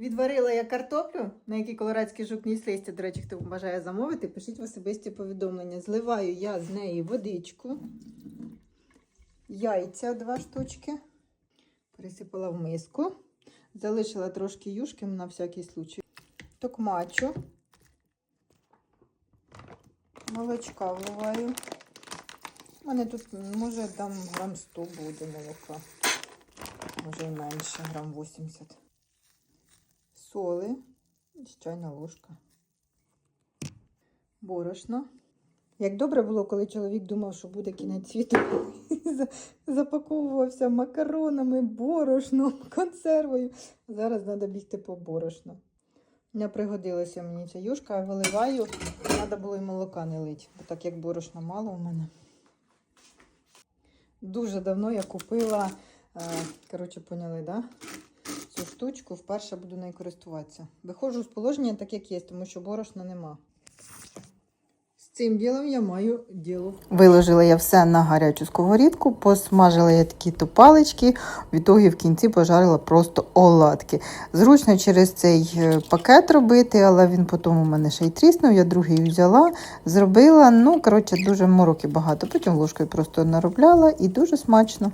Відварила я картоплю, на якій колорадський жукній листя, до речі, хто бажає замовити, пишіть в особисті повідомлення. Зливаю я з неї водичку, яйця два штучки, пересипала в миску, залишила трошки юшки на всякий случай. Токмачу, молочка вливаю. У мене тут, може, там грам 100 буде молока, може і менше, грам 80 соли, чайна ложка. Борошно. Як добре було, коли чоловік думав, що буде кінець світу, запаковувався макаронами, борошном, консервою. Зараз треба бігти по борошно. Не пригодилася мені ця юшка, а виливаю. Треба було і молока не лить, бо так як борошна мало у мене. Дуже давно я купила, е, коротше, поняли, да? Цю штучку, вперше буду нею користуватися. Виходжу з положення так, як є, тому що борошна нема. З цим ділом я маю діло. Виложила я все на гарячу сковорідку, посмажила я такі то палички, в ітогі в кінці пожарила просто оладки. Зручно через цей е, пакет робити, але він потім у мене ще й тріснув, я другий взяла, зробила. Ну, коротше, дуже мороки багато. Потім ложкою просто наробляла і дуже смачно.